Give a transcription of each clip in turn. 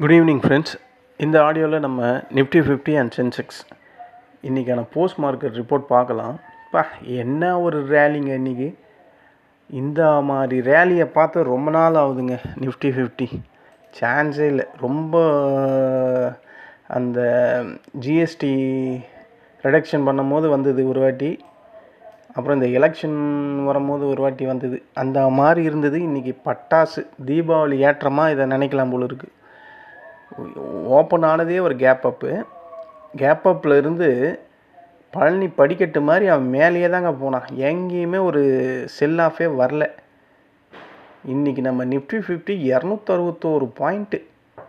Good evening friends இந்த ஆடியோவில் நம்ம நிஃப்டி ஃபிஃப்டி அண்ட் சென்செக்ஸ் இன்றைக்கான போஸ்ட் மார்க்கெட் ரிப்போர்ட் பார்க்கலாம். பா என்ன ஒரு ரேலிங்க இன்றைக்கி இந்த மாதிரி ரேலியை பார்த்து ரொம்ப நாள் ஆகுதுங்க நிஃப்டி ஃபிஃப்டி சான்ஸே இல்லை. ரொம்ப அந்த ஜிஎஸ்டி ரிடக்ஷன் பண்ணும்போது வந்தது ஒரு வாட்டி. அப்புறம் இந்த எலெக்ஷன் வரும்போது ஒரு வாட்டி வந்தது. அந்த மாதிரி இருந்தது. இன்றைக்கி பட்டாசு தீபாவளி ஏற்றமாக இதை நினைக்கலாம் போல இருக்குது ஓப்பன் ஆனதே ஒரு கேப் அப்பு கேப் அப்பில் இருந்து பழனி படிக்கட்டு மாதிரி அவன் மேலேயே தாங்க போனான். எங்கேயுமே ஒரு செல் ஆஃபே வரல. இன்றைக்கி நம்ம நிஃப்டி ஃபிஃப்டி இரநூத்தி அறுபத்தோரு பாயிண்ட்டு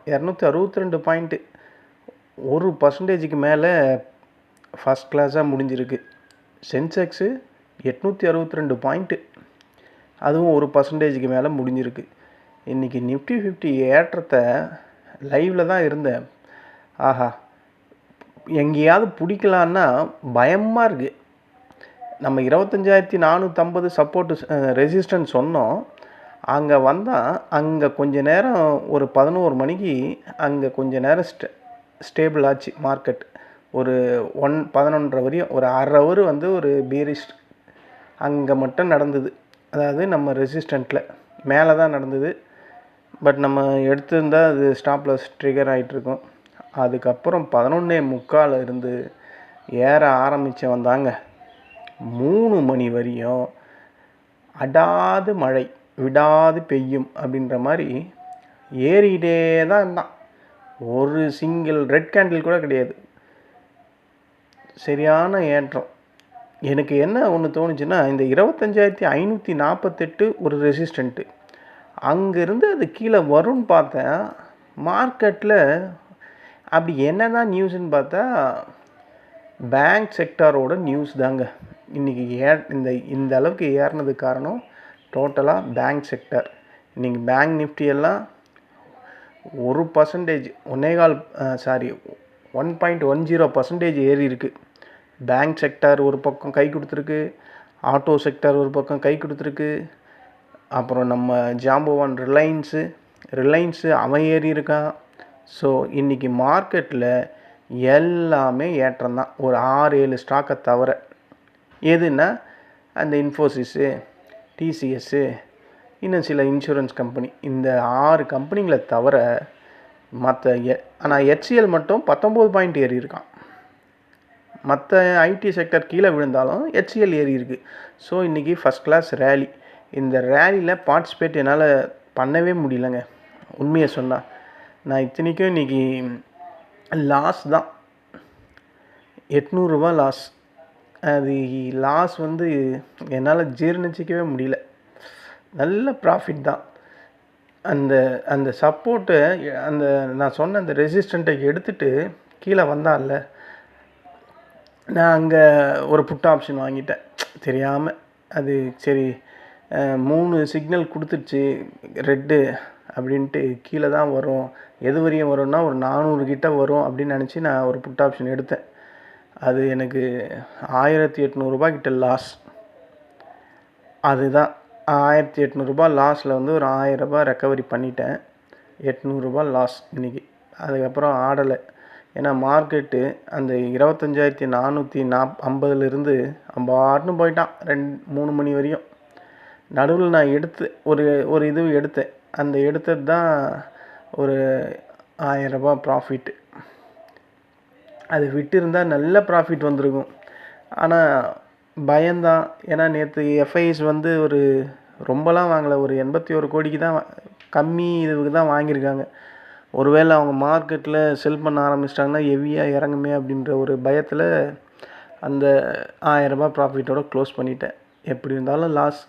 இரநூத்தி அறுபத்தி ரெண்டு பாயிண்ட்டு ஒரு பர்சன்டேஜுக்கு மேலே ஃபஸ்ட் கிளாஸாக முடிஞ்சிருக்கு. சென்செக்ஸு எட்நூற்றி அறுபத்தி ரெண்டு பாயிண்ட்டு அதுவும் ஒரு பர்சன்டேஜுக்கு மேலே முடிஞ்சிருக்கு. இன்றைக்கி நிஃப்டி ஃபிஃப்டி ஏற்றத்தை லைவில் தான் இருந்தேன். ஆஹா எங்கேயாவது பிடிக்கலான்னா பயமாக இருக்குது நம்ம இருபத்தஞ்சாயிரத்தி நானூற்றம்பது சப்போர்ட்டு ரெசிஸ்டன்ஸ் சொன்னோம். அங்கே வந்தால் அங்கே கொஞ்ச நேரம் ஒரு பதினோரு மணிக்கு அங்கே கொஞ்ச நேரம் ஸ்டே ஸ்டேபிள் ஆச்சு மார்க்கெட் ஒரு ஒன் பதினொன்றரை வரையும் ஒரு அரை ஹவர் வந்து ஒரு பீரிஷ் அங்கே மட்டும் நடந்தது. அதாவது நம்ம ரெசிஸ்டண்ட்டில் மேலே தான் நடந்தது. பட் நம்ம எடுத்திருந்தால் அது ஸ்டாப்லஸ் ட்ரிகர் ஆகிட்டுருக்கும் அதுக்கப்புறம் பதினொன்னே முக்கால் இருந்து ஏற ஆரம்பித்த வந்தாங்க மூணு மணி வரையும் அடாது மழை விடாது பெய்யும் அப்படின்ற மாதிரி ஏறிக்கிட்டே தான் இருந்தான். ஒரு சிங்கிள் ரெட் கேண்டில் கூட கிடையாது. சரியான ஏற்றம். எனக்கு என்ன ஒன்று தோணுச்சுன்னா இந்த இருபத்தஞ்சாயிரத்தி ஐநூற்றி நாற்பத்தெட்டு ஒரு ரெசிஸ்டண்ட்டு அங்கேருந்து அது கீழே வரும்னு பார்த்தேன். மார்க்கெட்டில் அப்படி என்ன தான் நியூஸ்ன்னு பார்த்தா பேங்க் செக்டாரோட நியூஸ் தாங்க. இன்றைக்கி ஏ இந்த இந்த அளவுக்கு ஏறினது காரணம் டோட்டலாக பேங்க் செக்டார் இன்றைக்கி பேங்க் நிஃப்டி எல்லாம் ஒரு பர்சன்டேஜ் ஒன்னேகால் sorry one point one zero percentage ஏறி இருக்குது பேங்க் செக்டார் ஒரு பக்கம் கை கொடுத்துருக்கு ஆட்டோ செக்டார் ஒரு பக்கம் கை கொடுத்துருக்கு. அப்புறம் நம்ம ஜாம்பவான் ரிலையன்ஸு ரிலையன்ஸு அவன் ஏறி இருக்கான். ஸோ இன்றைக்கி மார்க்கெட்டில் எல்லாமே ஏற்றம் தான். ஒரு ஆறு ஏழு ஸ்டாக்கை தவிர. எதுனா அந்த இன்ஃபோசிஸு டிசிஎஸ்ஸு இன்னும் சில இன்சூரன்ஸ் கம்பெனி. இந்த ஆறு கம்பெனிங்களை தவிர மற்ற எ ஆனால் ஹெச்சிஎல் மட்டும் பத்தொம்போது பாயிண்ட் ஏறி இருக்கான். மற்ற ஐடி செக்டர் கீழே விழுந்தாலும் ஹெச்சிஎல் ஏறி இருக்குது ஸோ இன்றைக்கி ஃபஸ்ட் கிளாஸ் ரேலி இந்த ரேலியில் பார்ட்டிசிபேட் என்னால் பண்ணவே முடியலங்க. உண்மையை சொன்னால் நான் இத்தனைக்கும் இன்றைக்கி லாஸ் தான். எட்நூறுரூவா லாஸ் அது லாஸ் வந்து என்னால் ஜீர்ணிச்சிக்கவே முடியல. நல்ல ப்ராஃபிட் தான். அந்த அந்த சப்போர்ட்டை அந்த நான் சொன்ன அந்த ரெசிஸ்டண்ட்டை எடுத்துகிட்டு கீழே வந்தான்ல நான் அங்கே ஒரு புட் ஆப்ஷன் வாங்கிட்டேன். தெரியாமல் அது சரி மூணு சிக்னல் கொடுத்துருச்சு ரெட்டு அப்படின்ட்டு கீழே தான் வரும். எது வரையும் வரும்னா ஒரு நானூறு கிட்ட வரும் அப்படின்னு நினச்சி நான் ஒரு புட் ஆப்ஷன் எடுத்தேன். அது எனக்கு ஆயிரத்தி எட்நூறுபா கிட்ட லாஸ் அதுதான். ஆயிரத்தி எட்நூறுபா லாஸில் வந்து ஒரு ஆயிரரூபா ரெக்கவரி பண்ணிட்டேன். எட்நூறுபா லாஸ் இன்றைக்கி அதுக்கப்புறம் ஆடலை. ஏன்னா மார்க்கெட்டு அந்த இருபத்தஞ்சாயிரத்தி நானூற்றி நாப் ஐம்பதுலேருந்து அம்பாட்டுன்னு போயிட்டான். ரெண்டு மூணு மணி வரையும். நடுவில் நான் எடுத்து ஒரு ஒரு இது எடுத்தேன். அந்த எடுத்தது தான் ஒரு ஆயிரரூபா ப்ராஃபிட்டு அது விட்டிருந்தால் நல்ல ப்ராஃபிட் வந்திருக்கும். ஆனால் பயந்தான் ஏன்னா நேற்று எஃப்ஐஎஸ் வந்து ஒரு ரொம்பலாம் வாங்கலை. ஒரு எண்பத்தி ஒரு கோடிக்கு தான் கம்மி இதுக்கு தான் வாங்கியிருக்காங்க. ஒருவேளை அவங்க மார்க்கெட்டில் செல் பண்ண ஆரம்பிச்சிட்டாங்கன்னா ஹெவியாக இறங்குமே அப்படின்ற ஒரு பயத்தில் அந்த ஆயிரரூபா ப்ராஃபிட்டோட க்ளோஸ் பண்ணிட்டேன். எப்படி இருந்தாலும் லாஸ்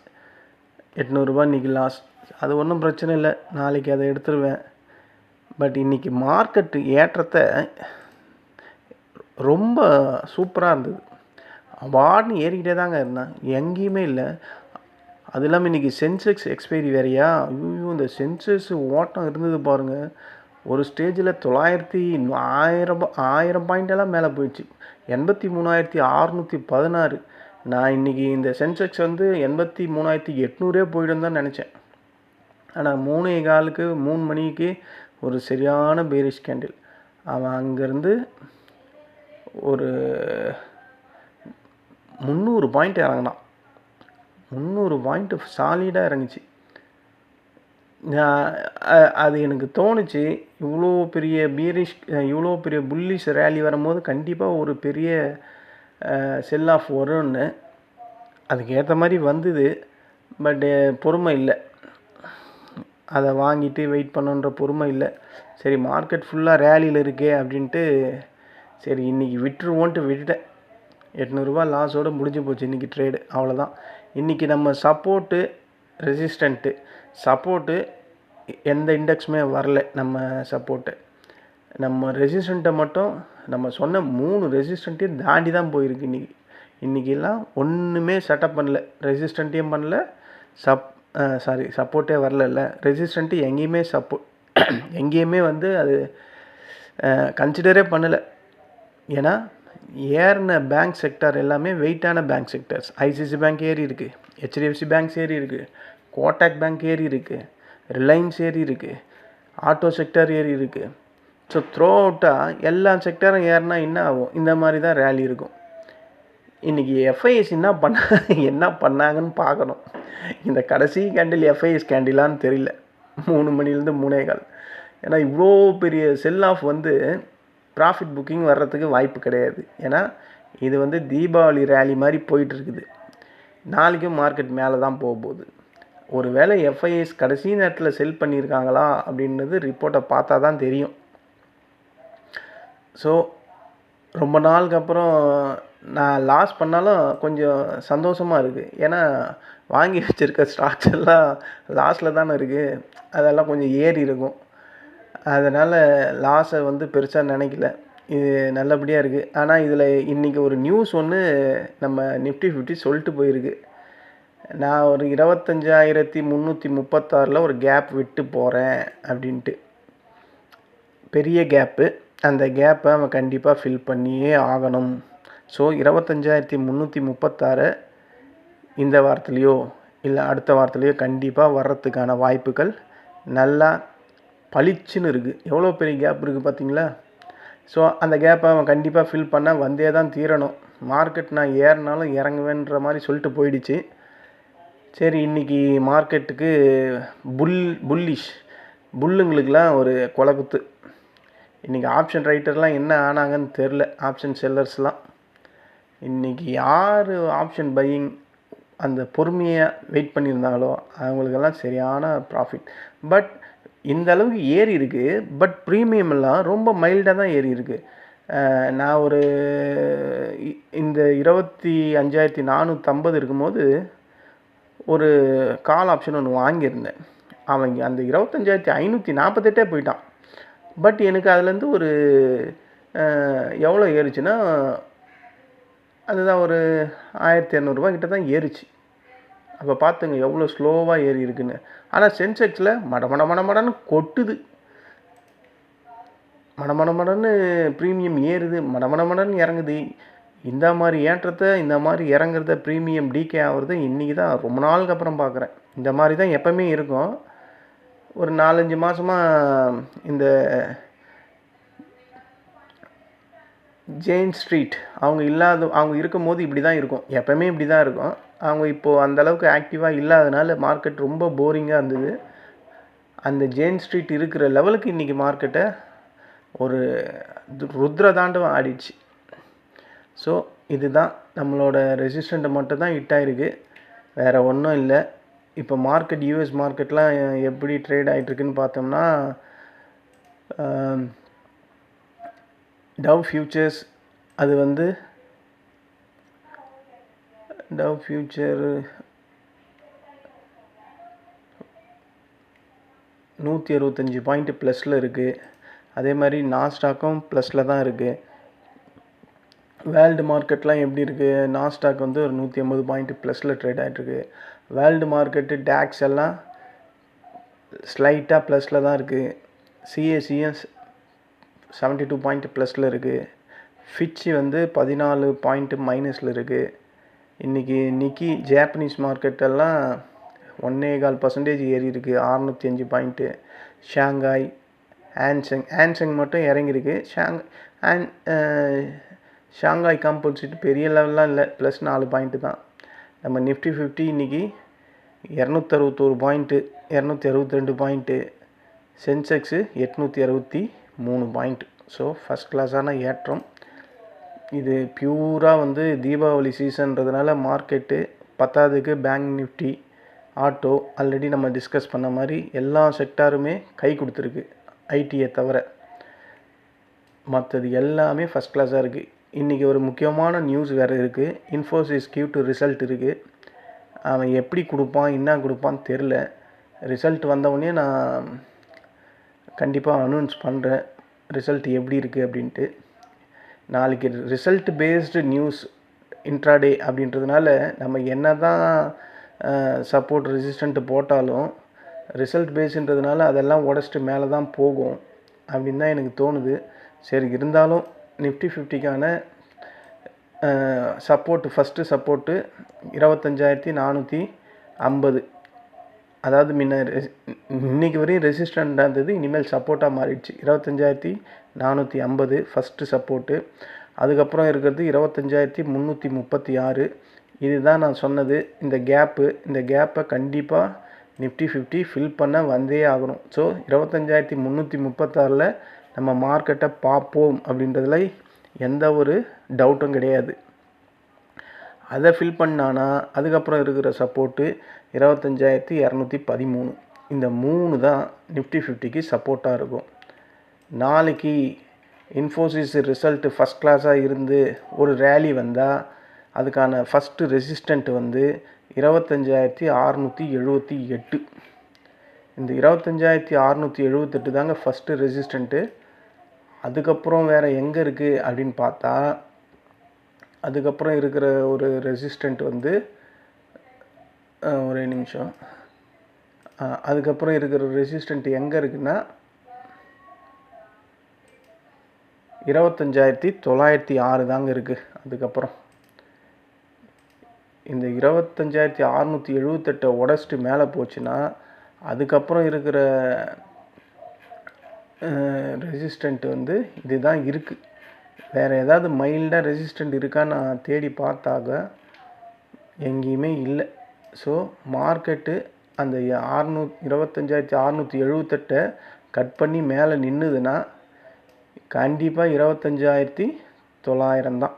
எட்நூறுரூபா இன்றைக்கி லாஸ் அது ஒன்றும் பிரச்சனை இல்லை. நாளைக்கு அதை எடுத்துருவேன். பட் இன்றைக்கி மார்க்கெட்டு ஏற்றத்தை ரொம்ப சூப்பராக இருந்தது. வார்னு ஏறிக்கிட்டே தாங்க இருந்தேன். எங்கேயுமே இல்லை. அது இல்லாமல் இன்றைக்கி சென்செக்ஸ் எக்ஸ்பைரி வேறையா? ஐயோ இந்த சென்செக்ஸ் ஓட்டம் இருந்தது பாருங்கள் ஒரு ஸ்டேஜில் தொள்ளாயிரத்தி ஆயிரம் ஆயிரம் பாயிண்டெல்லாம் மேலே போயிடுச்சு. எண்பத்தி மூணாயிரத்தி அறநூற்றி பதினாறு. நான் இன்றைக்கி இந்த சென்செக்ஸ் வந்து எண்பத்தி மூணாயிரத்தி எட்நூறே போய்டும் தான் நினச்சேன். ஆனால் மூணே காலுக்கு மூணு மணிக்கு ஒரு சரியான பேரிஷ் கேண்டில் அவன் அங்கேருந்து ஒரு முந்நூறு பாயிண்ட் இறங்கினான். முந்நூறு பாயிண்ட்டு சாலிடாக இறங்குச்சு. நான் அது எனக்கு தோணுச்சு இவ்வளோ பெரிய பீரிஷ் இவ்வளோ பெரிய புல்லிஷ் ரேலி வரும்போது கண்டிப்பாக ஒரு பெரிய செல் ஆஃப் வரும்னு அதுக்கு ஏற்ற மாதிரி வந்தது பட்டு பொறுமை இல்லை. அதை வாங்கிட்டு வெயிட் பண்ணுன்ற பொறுமை இல்லை. சரி மார்க்கெட் ஃபுல்லாக ரேலியில் இருக்கே அப்படின்ட்டு சரி இன்றைக்கி விட்டுருவோன்ட்டு விட்டுட்டேன். எட்நூறுரூவா லாஸோடு முடிஞ்சு போச்சு இன்றைக்கி ட்ரேடு அவ்வளோதான் இன்றைக்கி நம்ம சப்போர்ட்டு ரெசிஸ்டண்ட்டு சப்போர்ட்டு எந்த இண்டெக்ஸுமே வரல நம்ம சப்போர்ட்டு நம்ம ரெசிஸ்டண்ட்டை மட்டும் நம்ம சொன்ன மூணு ரெசிஸ்டண்ட்டையும் தாண்டி தான் போயிருக்கு. இன்றைக்கி இன்றைக்கெல்லாம் ஒன்றுமே செட்டப் பண்ணல. ரெசிஸ்டண்ட்டையும் பண்ணல. சப் சாரி சப்போர்ட்டே வரல ரெசிஸ்டண்ட்டு எங்கேயுமே சப்போ எங்கேயுமே வந்து அது கன்சிடரே பண்ணலை. ஏன்னா ஏறின பேங்க் செக்டார் எல்லாமே வெயிட்டான பேங்க் செக்டர்ஸ் ஐசிசி பேங்க் ஏறி இருக்குது ஹெச்டிஎஃப்சி பேங்க்ஸ் ஏறி இருக்குது கோட்டாக் பேங்க் ஏறி இருக்குது ரிலையன்ஸ் ஏறி இருக்குது ஆட்டோ செக்டார் ஏறி இருக்குது ஸோ த்ரோ அவுட்டாக எல்லா செக்டரும் ஏறினா என்ன ஆகும்? இந்த மாதிரி தான் ரேலி இருக்கும். இன்றைக்கி எஃப்ஐஎஸ் என்ன பண்ண என்ன பண்ணாங்கன்னு பார்க்கணும். இந்த கடைசி கேண்டில் எஃப்ஐஎஸ் கேண்டிலான்னு தெரியல. மூணு மணிலேருந்து மூணே கால். ஏன்னா இவ்வளோ பெரிய செல் ஆஃப் வந்து ப்ராஃபிட் புக்கிங் வர்றதுக்கு வாய்ப்பு கிடையாது. ஏன்னா இது வந்து தீபாவளி ரேலி மாதிரி போயிட்டுருக்குது. நாளைக்கும் மார்க்கெட் மேலே தான் போக போகுது. ஒருவேளை எஃப்ஐஎஸ் கடைசி நேரத்தில் செல் பண்ணியிருக்காங்களா அப்படின்றது ரிப்போர்ட்டை பார்த்தா தான் தெரியும். ஸோ ரொம்ப நாளுக்கு அப்புறம் நான் லாஸ் பண்ணாலும் கொஞ்சம் சந்தோஷமாக இருக்குது ஏன்னா வாங்கி வச்சுருக்க ஸ்டாக்ஸ் எல்லாம் லாஸில் தானே இருக்குது அதெல்லாம் கொஞ்சம் ஏறி இருக்கும். அதனால் லாஸை வந்து பெருசாக நினைக்கல. இது நல்லபடியாக இருக்குது ஆனால் இதில் இன்றைக்கி ஒரு நியூஸ் ஒன்று நம்ம நிஃப்டி ஃபிஃப்டி சொல்லிட்டு போயிருக்கு. நான் ஒரு இருபத்தஞ்சாயிரத்தி முந்நூற்றி முப்பத்தாறில் ஒரு கேப் விட்டு போகிறேன் அப்படின்ட்டு. பெரிய கேப்பு அந்த கேப்பை அவன் கண்டிப்பாக ஃபில் பண்ணியே ஆகணும். ஸோ இருபத்தஞ்சாயிரத்தி முந்நூற்றி முப்பத்தாறு இந்த வாரத்துலேயோ இல்லை அடுத்த வாரத்துலேயோ கண்டிப்பாக வர்றதுக்கான வாய்ப்புகள் நல்லா பளிச்சுன்னு இருக்குது எவ்வளோ பெரிய கேப் இருக்குது பார்த்தீங்களா ஸோ அந்த கேப்பை அவன் கண்டிப்பாக ஃபில் பண்ண வந்தே தான் தீரணும். மார்க்கெட் நான் ஏறினாலும் இறங்குவேன்ற மாதிரி சொல்லிட்டு போயிடுச்சு. சரி இன்றைக்கி மார்க்கெட்டுக்கு புல் புல்லிஷ் புல்லுங்களுக்கெலாம் ஒரு குலகுத்து. இன்றைக்கி ஆப்ஷன் ரைட்டர்லாம் என்ன ஆனாங்கன்னு தெரில ஆப்ஷன் செல்லர்ஸ்லாம் இன்றைக்கி யார் ஆப்ஷன் பையிங் அந்த பொறுமையாக வெயிட் பண்ணியிருந்தாங்களோ அவங்களுக்கெல்லாம் சரியான ப்ராஃபிட் பட் இந்த அளவுக்கு ஏறி இருக்குது பட் ப்ரீமியம் எல்லாம் ரொம்ப மைல்டாக தான் ஏறி இருக்குது நான் ஒரு இந்த இருபத்தி அஞ்சாயிரத்தி நானூற்றம்பது இருக்கும்போது ஒரு கால் ஆப்ஷன் ஒன்று வாங்கியிருந்தேன். அவன் அந்த இருபத்தஞ்சாயிரத்தி ஐநூற்றி நாற்பத்தெட்டே போயிட்டான். பட் எனக்கு அதுலேருந்து ஒரு எவ்வளோ ஏறுச்சுன்னா அதுதான் ஒரு ஆயிரத்தி இரநூறுபா கிட்ட தான் ஏறுச்சு. அப்போ பார்த்துங்க எவ்வளோ ஸ்லோவாக ஏறி இருக்குன்னு. ஆனால் சென்செக்ஸில் மட மட மட மடன்னு கொட்டுது. மட மட மடன்னு ப்ரீமியம் ஏறுது. மட மட மடன்னு இறங்குது. இந்த மாதிரி ஏற்றத்தை இந்த மாதிரி இறங்குறத ப்ரீமியம் டிகே ஆகிறத இன்றைக்கி தான் ரொம்ப நாளுக்கு அப்புறம் பார்க்குறேன் இந்த மாதிரி தான் எப்போவுமே இருக்கும். ஒரு நாலஞ்சு மாதமாக இந்த ஜெயின் ஸ்ட்ரீட் அவங்க இல்லாத அவங்க இருக்கும்போது இப்படி தான் இருக்கும். எப்போவுமே இப்படி தான் இருக்கும். அவங்க இப்போது அந்தளவுக்கு ஆக்டிவாக இல்லாதனால மார்க்கெட் ரொம்ப போரிங்காக இருந்தது. அந்த ஜெயின் ஸ்ட்ரீட் இருக்கிற லெவலுக்கு இன்றைக்கி மார்க்கெட்டை ஒரு து- ருத்ர தாண்டவம் ஆடிடுச்சு. ஸோ இதுதான் நம்மளோட ரெசிஸ்டண்ட்டை மட்டும் தான் ஹிட் ஆயிருக்கு. வேறு ஒன்றும் இல்லை. இப்போ மார்க்கெட் யூஎஸ் மார்க்கெட்லாம் எப்படி ட்ரேட் ஆகிட்டுருக்குன்னு பார்த்தோம்னா டவ் ஃபியூச்சர்ஸ் அது வந்து டவ் ஃபியூச்சர் நூற்றி அறுபத்தஞ்சி பாயிண்ட் ப்ளஸில் இருக்குது அதே மாதிரி நாஸ்டாக்கும் ப்ளஸில் தான் இருக்குது வேர்ல்டு மார்க்கெட்லாம் எப்படி இருக்குது நாஸ்டாக் வந்து ஒரு நூற்றி ஐம்பது பாயிண்ட் ப்ளஸில் ட்ரேட் ஆகிட்டுருக்கு வேர்ல்டு மார்க்கெட்டு டேக்ஸ் எல்லாம் ஸ்லைட்டாக ப்ளஸில் தான் இருக்குது சிஏசிஎஸ் செவன்ட்டி டூ பாயிண்ட் ப்ளஸில் இருக்குது ஃபிட்சி வந்து பதினாலு பாயிண்ட் மைனஸில் இருக்குது இன்றைக்கி நிக்கி ஜாப்பனீஸ் மார்க்கெட்டெல்லாம் ஒன்னே கால் பர்சன்டேஜ் ஏறி இருக்குது அறநூற்றி அஞ்சு பாயிண்ட்டு ஷாங்காய் ஆன்சங் ஆன்சங் மட்டும் இறங்கியிருக்கு. ஷாங் ஆன் ஷாங்காய் காம்போசிட் பெரிய லெவல்லாம் இல்லை. ப்ளஸ் நாலு பாயிண்ட்டு தான். நம்ம நிஃப்டி ஃபிஃப்டி இன்றைக்கி இரநூத்தறுபத்தோரு பாயிண்ட்டு இரநூத்தி அறுபத்தி ரெண்டு பாயிண்ட்டு சென்செக்ஸு எட்நூற்றி அறுபத்தி மூணு பாயிண்ட் ஸோ ஃபஸ்ட் கிளாஸான ஏற்றம். இது பியூராக வந்து தீபாவளி சீசன்றதுனால மார்க்கெட்டு பத்தாவதுக்கு பேங்க் நிஃப்டி ஆட்டோ ஆல்ரெடி நம்ம டிஸ்கஸ் பண்ண மாதிரி எல்லா செக்டாருமே கை கொடுத்துருக்கு ஐடியை தவிர. மற்றது எல்லாமே ஃபஸ்ட் கிளாஸாக இருக்குது இன்றைக்கி ஒரு முக்கியமான நியூஸ் வேறு இருக்குது இன்ஃபோசிஸ் கியூ டு ரிசல்ட் இருக்குது அவன் எப்படி கொடுப்பான் என்ன கொடுப்பான்னு தெரில ரிசல்ட் வந்தவொடனே நான் கண்டிப்பாக அனௌன்ஸ் பண்ணுறேன் ரிசல்ட் எப்படி இருக்குது அப்படின்ட்டு. நாளைக்கு ரிசல்ட் பேஸ்டு நியூஸ் இன்ட்ராடே அப்படின்றதுனால நம்ம என்ன தான் சப்போர்ட் ரெசிஸ்டண்ட்டு போட்டாலும் ரிசல்ட் பேஸுன்றதுனால அதெல்லாம் உடச்சிட்டு மேலே தான் போகும் அப்படின்னு தான் எனக்கு தோணுது. சரி இருந்தாலும் நிஃப்டி ஃபிஃப்டிக்கான சப்போர்ட்டு ஃபஸ்ட்டு சப்போர்ட்டு இருபத்தஞ்சாயிரத்தி நானூற்றி ஐம்பது. அதாவது முன்ன இன்றைக்கி வரையும் ரெசிஸ்டண்ட்டாக இருந்தது இனிமேல் சப்போர்ட்டாக மாறிடுச்சு. இருபத்தஞ்சாயிரத்தி நானூற்றி ஐம்பது ஃபஸ்ட்டு சப்போர்ட்டு. அதுக்கப்புறம் இருக்கிறது இருபத்தஞ்சாயிரத்தி முந்நூற்றி முப்பத்தி ஆறு. இதுதான் நான் சொன்னது இந்த கேப்பு இந்த கேப்பை கண்டிப்பாக நிஃப்டி ஃபிஃப்டி ஃபில் பண்ண வந்தே ஆகணும். ஸோ இருபத்தஞ்சாயிரத்தி முந்நூற்றி முப்பத்தாறில் நம்ம மார்க்கெட்டை பார்ப்போம் அப்படின்றதுல எந்த ஒரு டவுட்டும் கிடையாது. அதை ஃபில் பண்ணானா அதுக்கப்புறம் இருக்கிற சப்போர்ட்டு இருபத்தஞ்சாயிரத்தி இரநூத்தி பதிமூணு. இந்த மூணு தான் நிஃப்டி ஃபிஃப்டிக்கு சப்போர்ட்டாக இருக்கும். நாளைக்கு இன்ஃபோசிஸ் ரிசல்ட்டு ஃபஸ்ட் கிளாஸாக இருந்து ஒரு ரேலி வந்தால் அதுக்கான ஃபஸ்ட்டு ரெசிஸ்டண்ட் வந்து இருபத்தஞ்சாயிரத்தி அறநூற்றி எழுபத்தி எட்டு. இந்த இருபத்தஞ்சாயிரத்தி அறநூற்றி எழுபத்தெட்டு தாங்க ஃபஸ்ட்டு ரெசிஸ்டண்ட்டு அதுக்கப்புறம் வேறு எங்கே இருக்குது அப்படின்னு பார்த்தா அதுக்கப்புறம் இருக்கிற ஒரு ரெசிஸ்டண்ட் வந்து ஒரே நிமிஷம். அதுக்கப்புறம் இருக்கிற ரெசிஸ்டண்ட் எங்கே இருக்குன்னா இருபத்தஞ்சாயிரத்தி தொள்ளாயிரத்தி ஆறு தாங்க இருக்குது அதுக்கப்புறம். இந்த இருபத்தஞ்சாயிரத்தி அறநூற்றி எழுபத்தெட்டை உடச்சிட்டு மேலே போச்சுன்னா அதுக்கப்புறம் இருக்கிற ரெசிஸ்டண்ட் வந்து இதுதான் இருக்குது வேறு ஏதாவது மைல்டாக ரெசிஸ்டண்ட் இருக்கான்னு நான் தேடி பார்த்தாக எங்கேயுமே இல்லை. ஸோ மார்க்கெட்டு அந்த ஆறுநூ இருபத்தஞ்சாயிரத்தி அறநூற்றி எழுபத்தெட்டை கட் பண்ணி மேலே நின்றுதுன்னா கண்டிப்பாக இருபத்தஞ்சாயிரத்தி தொள்ளாயிரம் தான்.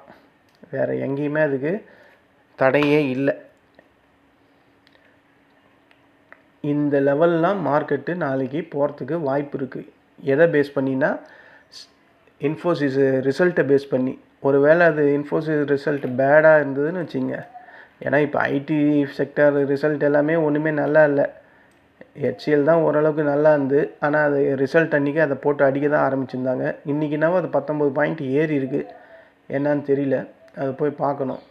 வேறு எங்கேயுமே அதுக்கு தடையே இல்லை. இந்த லெவல்லாம் மார்க்கெட்டு நாளைக்கு போகிறதுக்கு வாய்ப்பு இருக்குது எதை பேஸ் பண்ணினா இன்ஃபோசிஸ் ரிசல்ட்டை பேஸ் பண்ணி ஒருவேளை அது இன்ஃபோசிஸ் ரிசல்ட் பேடாக இருந்ததுன்னு வச்சுங்க. ஏன்னா இப்போ ஐடி செக்டர் ரிசல்ட் எல்லாமே ஒன்றுமே நல்லா இல்லை. ஹெச்எல் தான் ஓரளவுக்கு நல்லா இருந்து ஆனால் அது ரிசல்ட் அன்றைக்கி அதை போட்டு அடிக்க தான் ஆரம்பிச்சிருந்தாங்க. இன்றைக்கினாவும் அது பத்தொம்பது பாயிண்ட் ஏறி இருக்குது என்னன்னு தெரியல. அது போய் பார்க்கணும்.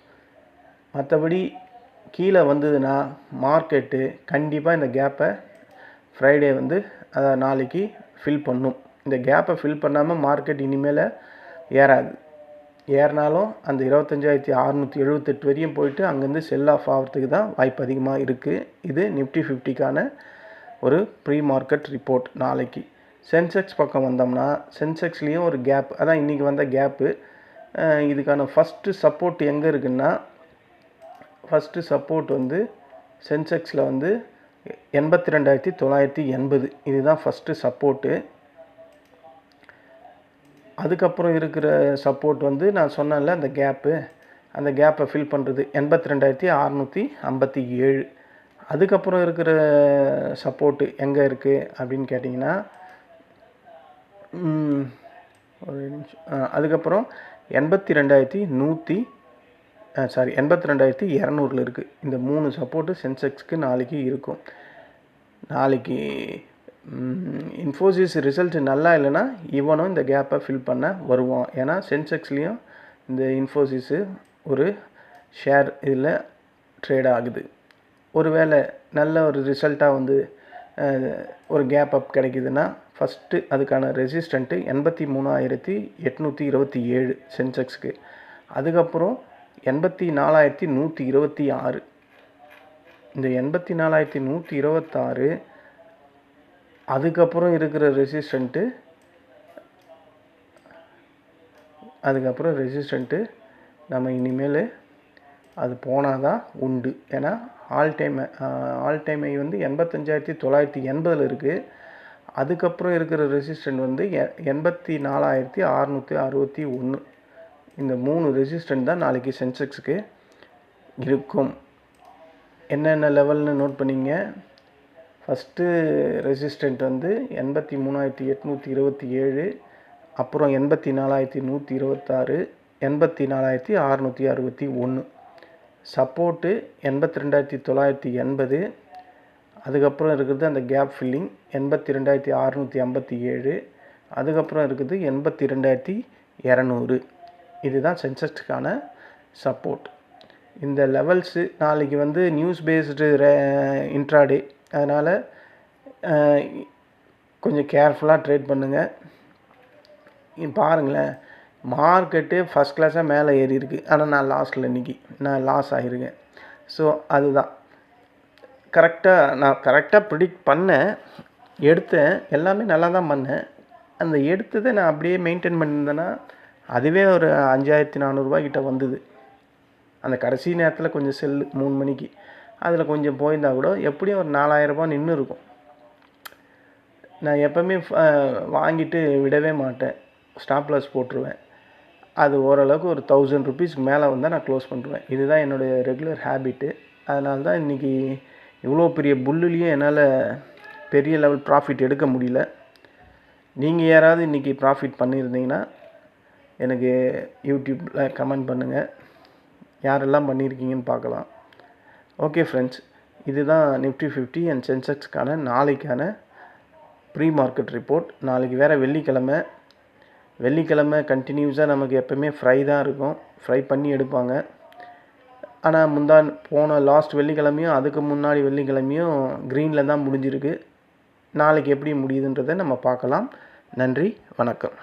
மற்றபடி கீழே வந்ததுன்னா மார்க்கெட்டு கண்டிப்பாக இந்த கேப்பை ஃப்ரைடே வந்து அதை நாளைக்கு ஃபில் பண்ணும். இந்த கேப்பை ஃபில் பண்ணாமல் மார்க்கெட் இனிமேல் ஏறாது. ஏறினாலும் அந்த இருபத்தஞ்சாயிரத்தி அறநூற்றி எழுபத்தெட்டு வரையும் போயிட்டு அங்கேருந்து செல் ஆஃப் ஆகிறதுக்கு தான் வாய்ப்பு அதிகமாக இருக்குது இது நிஃப்டி ஃபிஃப்டிக்கான ஒரு ப்ரீ மார்க்கெட் ரிப்போர்ட் நாளைக்கு. சென்செக்ஸ் பக்கம் வந்தோம்னா சென்செக்ஸ்லேயும் ஒரு கேப் அதான் இன்றைக்கி வந்த கேப்பு இதுக்கான ஃபஸ்ட்டு சப்போர்ட் எங்கே இருக்குன்னா ஃபஸ்ட்டு சப்போர்ட் வந்து சென்செக்ஸில் வந்து எண்பத்தி ரெண்டாயிரத்தி தொள்ளாயிரத்தி எண்பது. இதுதான் ஃபஸ்ட்டு சப்போர்ட்டு அதுக்கப்புறம் இருக்கிற சப்போர்ட் வந்து நான் சொன்னேன்ல அந்த கேப்பு அந்த கேப்பை ஃபில் பண்ணுறது எண்பத்தி ரெண்டாயிரத்தி அறநூற்றி ஐம்பத்தி ஏழு. அதுக்கப்புறம் இருக்கிற சப்போர்ட்டு எங்கே இருக்குது அப்படின்னு கேட்டிங்கன்னா ஒரு நிமிஷம். அதுக்கப்புறம் எண்பத்தி ரெண்டாயிரத்தி நூற்றி சாரி எண்பத்தி ரெண்டாயிரத்தி இரநூறுல இருக்குது இந்த மூணு சப்போர்ட்டு சென்செக்ஸ்க்கு நாளைக்கு இருக்கும். நாளைக்கு இன்ஃபோசிஸ் ரிசல்ட் நல்லா இல்லைன்னா இவனும் இந்த கேப்பை ஃபில் பண்ண வருவான். ஏன்னா சென்செக்ஸ்லேயும் இந்த இன்ஃபோசிஸு ஒரு ஷேர் இதில் ட்ரேட் ஆகுது. ஒருவேளை நல்ல ஒரு ரிசல்ட்டாக வந்து ஒரு கேப் அப் கிடைக்குதுன்னா ஃபஸ்ட்டு அதுக்கான ரெசிஸ்டண்ட்டு எண்பத்தி மூணாயிரத்தி எட்நூற்றி இருபத்தி ஏழு சென்செக்ஸ்க்கு அதுக்கப்புறம் எண்பத்தி நாலாயிரத்தி நூற்றி இருபத்தி ஆறு. இந்த எண்பத்தி நாலாயிரத்தி நூற்றி இருபத்தாறு அதுக்கப்புறம் இருக்கிற ரெசிஸ்டண்ட்டு அதுக்கப்புறம் ரெசிஸ்டண்ட்டு நம்ம இனிமேல் அது போனால் தான் உண்டு. ஏன்னா ஆல் டைம் ஆல் டைமை வந்து எண்பத்தஞ்சாயிரத்தி தொள்ளாயிரத்தி எண்பதில் இருக்குது அதுக்கப்புறம் இருக்கிற ரெசிஸ்டன்ட் வந்து எ எண்பத்தி நாலாயிரத்தி அறநூற்றி அறுபத்தி ஒன்று இந்த மூணு ரெசிஸ்டன்ட் தான் நாளைக்கு சென்செக்ஸுக்கு இருக்கும். என்னென்ன லெவல்னு நோட் பண்ணிங்க? ஃபஸ்ட்டு ரெசிஸ்டண்ட் வந்து எண்பத்தி மூணாயிரத்தி எட்நூற்றி இருபத்தி ஏழு அப்புறம் எண்பத்தி நாலாயிரத்தி நூற்றி இருபத்தாறு எண்பத்தி நாலாயிரத்தி அறநூற்றி அறுபத்தி ஒன்று. சப்போர்ட்டு எண்பத்தி ரெண்டாயிரத்தி தொள்ளாயிரத்தி எண்பது அதுக்கப்புறம் இருக்கிறது அந்த கேப் ஃபில்லிங் எண்பத்தி ரெண்டாயிரத்தி அறநூற்றி ஐம்பத்தி ஏழு அதுக்கப்புறம் இருக்குது எண்பத்தி ரெண்டாயிரத்தி இரநூறு. இதுதான் சென்சஸ்டுக்கான சப்போர்ட் இந்த லெவல்ஸு நாளைக்கு வந்து நியூஸ் பேஸ்டு இன்ட்ராடே அதனால் கொஞ்சம் கேர்ஃபுல்லாக ட்ரேட் பண்ணுங்கள் பாருங்களேன். மார்க்கெட்டு ஃபஸ்ட் கிளாஸாக மேலே ஏறி இருக்குது ஆனால் நான் லாஸ்ட்டில் இன்றைக்கி நான் லாஸ் ஆகிருக்கேன் ஸோ அதுதான். கரெக்டாக நான் கரெக்டாக ப்ரிடிக்ட் பண்ணேன். எடுத்தேன். எல்லாமே நல்லா தான் பண்ணேன். அந்த எடுத்ததை நான் அப்படியே மெயின்டைன் பண்ணியிருந்தேன்னா அதுவே ஒரு அஞ்சாயிரத்தி நானூறுரூவாய்க்கிட்ட வந்தது. அந்த கடைசி நேரத்தில் கொஞ்சம் செல்லு மூணு மணிக்கு. அதில் கொஞ்சம் போயிருந்தால் கூட எப்படியும் ஒரு நாலாயிரரூபா நின்று இருக்கும். நான் எப்போவுமே வாங்கிட்டு விடவே மாட்டேன். ஸ்டாப்லஸ் போட்டுருவேன். அது ஓரளவுக்கு ஒரு தௌசண்ட் ருபீஸ்க்கு மேலே வந்தால் நான் க்ளோஸ் பண்ணுவேன் இதுதான் என்னுடைய ரெகுலர் ஹேபிட்டு அதனால தான் இன்றைக்கி இவ்வளோ பெரிய புல்லுலேயும் என்னால் பெரிய லெவல் ப்ராஃபிட் எடுக்க முடியல. நீங்கள் யாராவது இன்றைக்கி ப்ராஃபிட் பண்ணியிருந்தீங்கன்னா எனக்கு யூடியூப்பில் கமெண்ட் பண்ணுங்கள் யாரெல்லாம் பண்ணியிருக்கீங்கன்னு பார்க்கலாம். ஓகே ஃப்ரெண்ட்ஸ் இதுதான் நிஃப்டி ஃபிஃப்டி அண்ட் சென்செக்ஸ்க்கான நாளைக்கான ப்ரீ மார்க்கெட் ரிப்போர்ட். நாளைக்கு வேறு வெள்ளிக்கிழமை. வெள்ளிக்கிழமை கண்டினியூஸாக நமக்கு எப்போவுமே ஃப்ரை தான் இருக்கும். ஃப்ரை பண்ணி எடுப்பாங்க. ஆனால் முந்தான் போன லாஸ்ட் வெள்ளிக்கிழமையும் அதுக்கு முன்னாடி வெள்ளிக்கிழமையும் க்ரீனில் தான் முடிஞ்சிருக்கு. நாளைக்கு எப்படி முடியுதுன்றதை நம்ம பார்க்கலாம். நன்றி வணக்கம்.